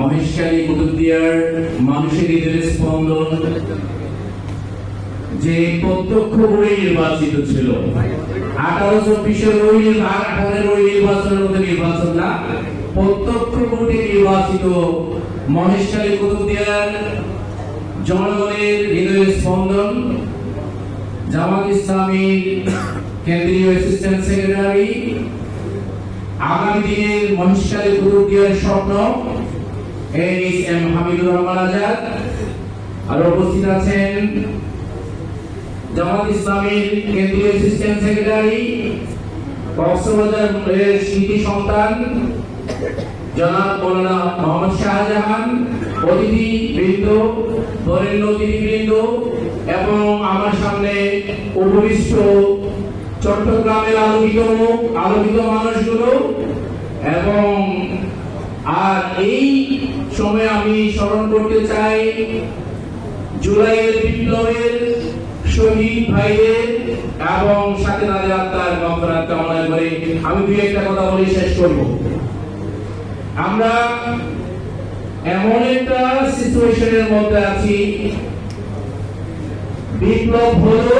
মহেশকালী কুতুবদিয়ার মানুষের হৃদয়ের স্পন্দন যে প্রত্যক্ষ করে নির্বাচিত ছিল। আঠারো চব্বিশের ওই আঠারোর ওই নির্বাচনের মধ্যে নির্বাচন না, প্রত্যক্ষ ভোটে নির্বাচিত মহেশকালী কুতুবদিয়ার জনগণের হৃদয়ের স্পন্দন। জামাত ইসলামীর কেন্দ্রীয় অ্যাসিস্ট্যান্ট সেক্রেটারি আগামী দিনের মহেশকালী কুতুবদিয়ার স্বপ্ন এইচ এম হামিদুর রহমান আজাদ। আর উপস্থিত আছেন জামাত কেন্দ্রীয় অ্যাসিস্ট্যান্ট সেক্রেটারি কক্সবাজার স্মৃতি সন্তান, জনাব মৌলানা মোহাম্মদ শাহজাহান, অতিথি বৃন্দ বরেণ্য অতিথি বৃন্দ এবং আমার সামনে উপবিষ্ট চট্টগ্রামের আলোকিত মুখ, আলোকিত মানুষগুলো এবং আর এই সময় আমি স্মরণ করতে চাই জুলাইয়ের বিপ্লবের শহীদ ভাইদের এবং সাথে তাদের আত্মার মন্ত্রণার কামনা করে আমি দুই একটা কথা বলে শেষ করব। আমরা এমন একটা সিচুয়েশনের মধ্যে আছি, বিপ্লব হলো,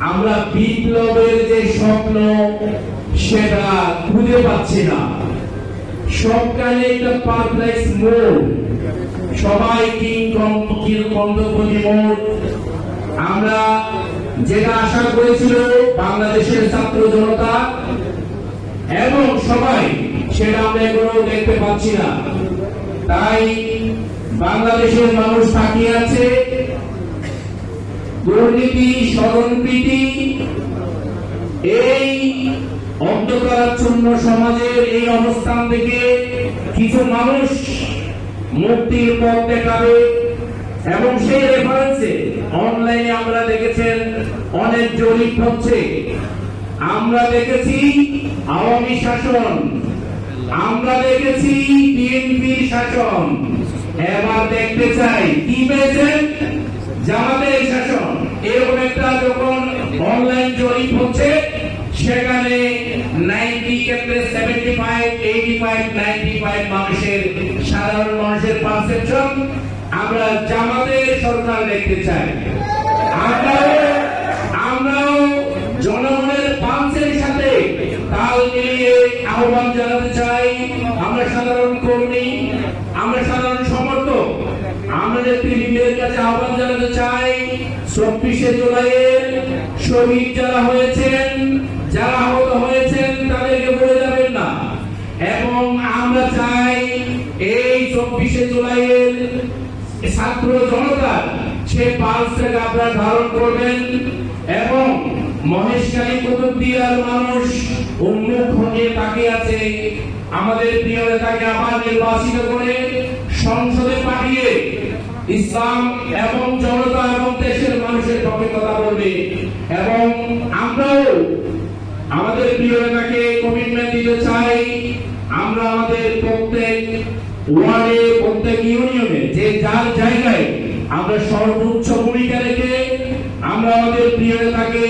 আমরা বিপ্লবের যে স্বপ্ন, সেটা খুঁজে পাচ্ছি না। সবকালে একটা পারপ্লেক্স মোড সবাই কিং কন্দপতি মোড আমরা যেটা আশা করেছিল বাংলাদেশের ছাত্র জনতা, এবং সবাই, সেটা আমরা এখনও দেখতে পাচ্ছি না। তাই বাংলাদেশের মানুষ তাকিয়ে আছে। দুর্নীতি স্মরণপ্রীতি এই অন্ধকারাচ্ছন্ন সমাজের এই অবস্থান থেকে কিছু মানুষ মুক্তির পথ দেখাবে। এবং সেই রেফারেন্সে অনলাইনে আমরা দেখেছেন, অনেক জরিপ হচ্ছে। আমরা দেখেছি আওয়ামী শাসন, আমরা দেখেছি বিএনপি শাসন। এবার দেখতে চাই, কি পেয়েছেন? জামাতের ক্ষেত্রে seventy five eighty five ninety five মানুষের সাধারণ মানুষের পারসেপশন আমরা জামাতের সরকার দেখতে চাই। আমরাও আমরাও জনগণের সাথে তাল মিলিয়ে আহ্বান জানাতে চাই। আমরা সাধারণ কর্মী, আমরা সাধারণ আমরা নেতৃবৃন্দের কাছে আহ্বান জানাতে চাই, চব্বিশে জুলাইয়ের শহীদ যারা হয়েছেন, যারা আহত হয়েছেন, তাদেরকে বলে যাবেন না। এবং আমরা চাই এই চব্বিশে জুলাইয়ের ছাত্র জনতার সে পালসটাকে আপনারা ধারণ করবেন এবং মহেশকালী কুতুবদিয়ার মানুষ উন্মুখ হয়ে তাকিয়ে আছে। আমাদের প্রিয় নেতাকে আবার নির্বাচিত করে সংসদে পাঠিয়ে ইসলাম এবং জনতা এবং দেশের মানুষের পক্ষে কথা বলবে। এবং আমরাও আমাদের প্রিয় নেতাকে কমিটমেন্ট দিতে চাই। আমরা আমাদের প্রত্যেক ওয়ার্ডে, প্রত্যেক ইউনিয়নে, যে যার জায়গায় আমরা সর্বোচ্চ ভূমিকা রেখে আমরা আমাদের প্রিয় নেতাকে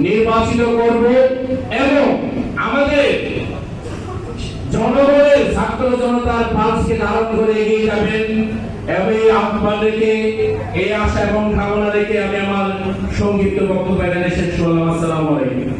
নির্বাচিত করব এবং আমাদের জনগণের জনতার ধারণ করে এগিয়ে যাবেন। এই এই আশা এবং রেখে আমি আমার সংক্ষিপ্ত বক্তব্য এখানে আলাইকুম।